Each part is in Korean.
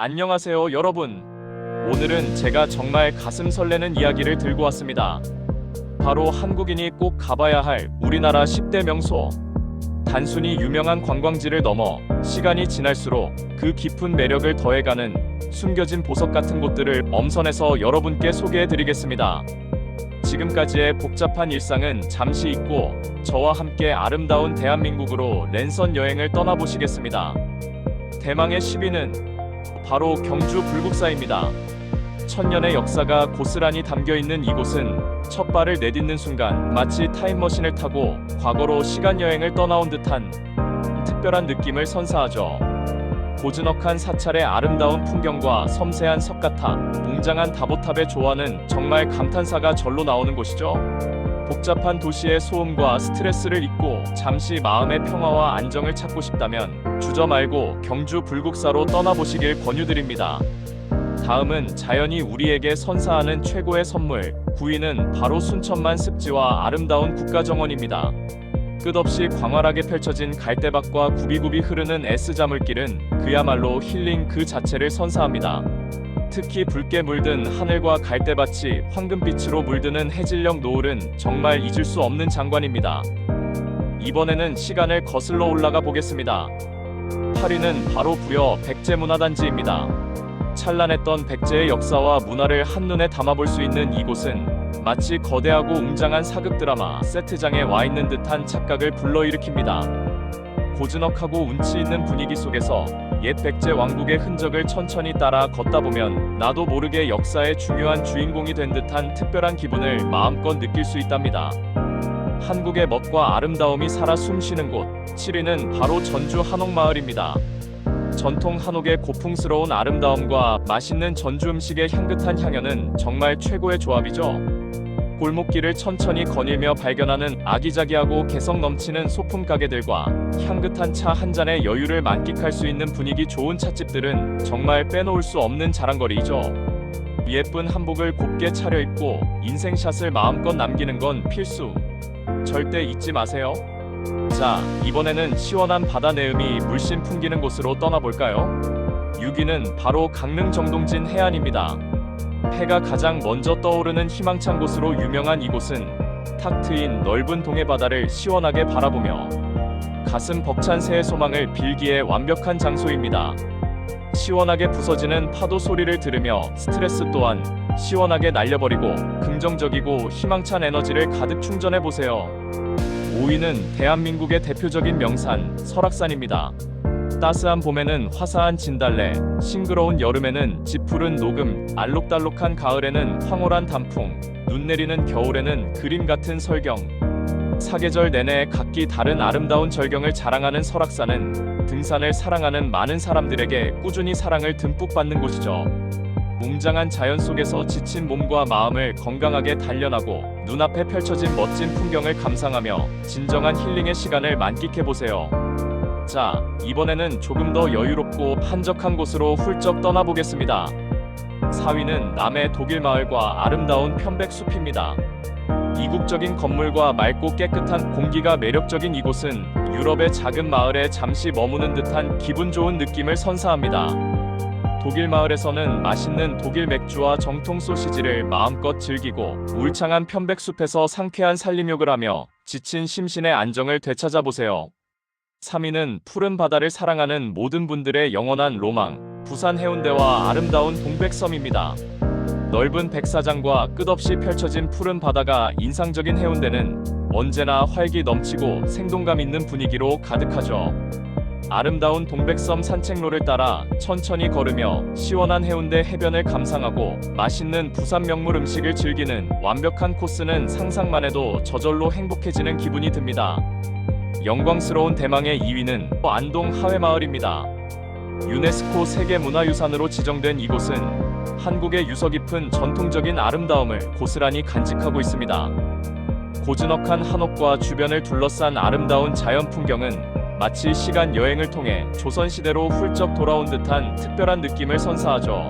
안녕하세요, 여러분. 오늘은 제가 정말 가슴 설레는 이야기를 들고 왔습니다. 바로 한국인이 꼭 가봐야 할 우리나라 10대 명소. 단순히 유명한 관광지를 넘어 시간이 지날수록 그 깊은 매력을 더해가는 숨겨진 보석 같은 곳들을 엄선해서 여러분께 소개해 드리겠습니다. 지금까지의 복잡한 일상은 잠시 잊고 저와 함께 아름다운 대한민국으로 랜선 여행을 떠나보시겠습니다. 대망의 10위는 바로 경주 불국사입니다. 천년의 역사가 고스란히 담겨 있는 이곳은 첫 발을 내딛는 순간 마치 타임머신을 타고 과거로 시간 여행을 떠나온 듯한 특별한 느낌을 선사하죠. 고즈넉한 사찰의 아름다운 풍경과 섬세한 석가탑, 웅장한 다보탑의 조화는 정말 감탄사가 절로 나오는 곳이죠. 복잡한 도시의 소음과 스트레스를 잊고 잠시 마음의 평화와 안정을 찾고 싶다면 주저 말고 경주 불국사로 떠나보시길 권유드립니다. 다음은 자연이 우리에게 선사하는 최고의 선물, 9위는 바로 순천만 습지와 아름다운 국가정원입니다. 끝없이 광활하게 펼쳐진 갈대밭과 굽이굽이 흐르는 S자물길은 그야말로 힐링 그 자체를 선사합니다. 특히 붉게 물든 하늘과 갈대밭이 황금빛으로 물드는 해질녘 노을은 정말 잊을 수 없는 장관입니다. 이번에는 시간을 거슬러 올라가 보겠습니다. 8위는 바로 부여 백제문화단지입니다. 찬란했던 백제의 역사와 문화를 한눈에 담아볼 수 있는 이곳은 마치 거대하고 웅장한 사극 드라마 세트장에 와 있는 듯한 착각을 불러일으킵니다. 고즈넉하고 운치 있는 분위기 속에서 옛 백제 왕국의 흔적을 천천히 따라 걷다 보면 나도 모르게 역사의 중요한 주인공이 된 듯한 특별한 기분을 마음껏 느낄 수 있답니다. 한국의 멋과 아름다움이 살아 숨쉬는 곳 7위는 바로 전주 한옥마을입니다. 전통 한옥의 고풍스러운 아름다움과 맛있는 전주 음식의 향긋한 향연은 정말 최고의 조합이죠. 골목길을 천천히 거닐며 발견하는 아기자기하고 개성 넘치는 소품 가게들과 향긋한 차 한 잔의 여유를 만끽할 수 있는 분위기 좋은 찻집들은 정말 빼놓을 수 없는 자랑거리이죠. 예쁜 한복을 곱게 차려입고 인생샷을 마음껏 남기는 건 필수. 절대 잊지 마세요. 자, 이번에는 시원한 바다 내음이 물씬 풍기는 곳으로 떠나볼까요? 6위는 바로 강릉 정동진 해안입니다. 해가 가장 먼저 떠오르는 희망찬 곳으로 유명한 이곳은 탁 트인 넓은 동해 바다를 시원하게 바라보며 가슴 벅찬 새해 소망을 빌기에 완벽한 장소입니다. 시원하게 부서지는 파도 소리를 들으며 스트레스 또한 시원하게 날려버리고 긍정적이고 희망찬 에너지를 가득 충전해 보세요. 5위는 대한민국의 대표적인 명산 설악산입니다. 따스한 봄에는 화사한 진달래, 싱그러운 여름에는 짙푸른 녹음, 알록달록한 가을에는 황홀한 단풍, 눈 내리는 겨울에는 그림 같은 설경. 사계절 내내 각기 다른 아름다운 절경을 자랑하는 설악산은 등산을 사랑하는 많은 사람들에게 꾸준히 사랑을 듬뿍 받는 곳이죠. 웅장한 자연 속에서 지친 몸과 마음을 건강하게 단련하고 눈앞에 펼쳐진 멋진 풍경을 감상하며 진정한 힐링의 시간을 만끽해 보세요. 자, 이번에는 조금 더 여유롭고 한적한 곳으로 훌쩍 떠나보겠습니다. 4위는 남해 독일 마을과 아름다운 편백숲입니다. 이국적인 건물과 맑고 깨끗한 공기가 매력적인 이곳은 유럽의 작은 마을에 잠시 머무는 듯한 기분 좋은 느낌을 선사합니다. 독일 마을에서는 맛있는 독일 맥주와 정통 소시지를 마음껏 즐기고 울창한 편백숲에서 상쾌한 산림욕을 하며 지친 심신의 안정을 되찾아 보세요. 3위는 푸른 바다를 사랑하는 모든 분들의 영원한 로망, 부산 해운대와 아름다운 동백섬입니다. 넓은 백사장과 끝없이 펼쳐진 푸른 바다가 인상적인 해운대는 언제나 활기 넘치고 생동감 있는 분위기로 가득하죠. 아름다운 동백섬 산책로를 따라 천천히 걸으며 시원한 해운대 해변을 감상하고 맛있는 부산 명물 음식을 즐기는 완벽한 코스는 상상만 해도 저절로 행복해지는 기분이 듭니다. 영광스러운 대망의 2위는 안동 하회마을입니다. 유네스코 세계문화유산으로 지정된 이곳은 한국의 유서 깊은 전통적인 아름다움을 고스란히 간직하고 있습니다. 고즈넉한 한옥과 주변을 둘러싼 아름다운 자연 풍경은 마치 시간 여행을 통해 조선시대로 훌쩍 돌아온 듯한 특별한 느낌을 선사하죠.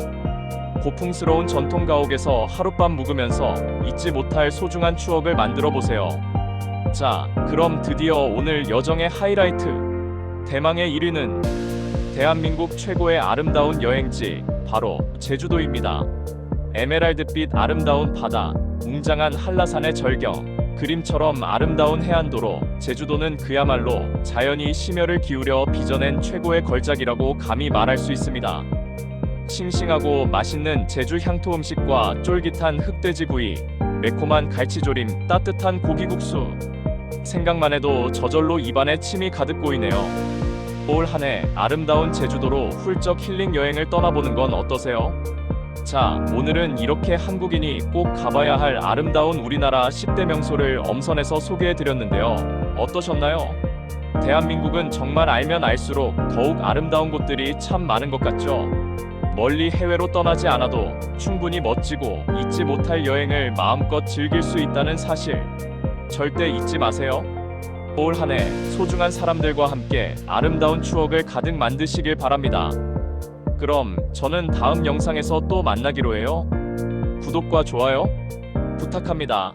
고풍스러운 전통 가옥에서 하룻밤 묵으면서 잊지 못할 소중한 추억을 만들어 보세요. 자, 그럼 드디어 오늘 여정의 하이라이트. 대망의 1위는 대한민국 최고의 아름다운 여행지 바로 제주도입니다. 에메랄드빛 아름다운 바다, 웅장한 한라산의 절경, 그림처럼 아름다운 해안도로 제주도는 그야말로 자연이 심혈을 기울여 빚어낸 최고의 걸작이라고 감히 말할 수 있습니다. 싱싱하고 맛있는 제주 향토 음식과 쫄깃한 흑돼지 구이, 매콤한 갈치조림, 따뜻한 고기국수. 생각만 해도 저절로 입안에 침이 가득 고이네요. 올 한 해 아름다운 제주도로 훌쩍 힐링 여행을 떠나보는 건 어떠세요? 자, 오늘은 이렇게 한국인이 꼭 가봐야 할 아름다운 우리나라 10대 명소를 엄선해서 소개해 드렸는데요. 어떠셨나요? 대한민국은 정말 알면 알수록 더욱 아름다운 곳들이 참 많은 것 같죠? 멀리 해외로 떠나지 않아도 충분히 멋지고 잊지 못할 여행을 마음껏 즐길 수 있다는 사실 절대 잊지 마세요. 올 한 해 소중한 사람들과 함께 아름다운 추억을 가득 만드시길 바랍니다. 그럼 저는 다음 영상에서 또 만나기로 해요. 구독과 좋아요 부탁합니다.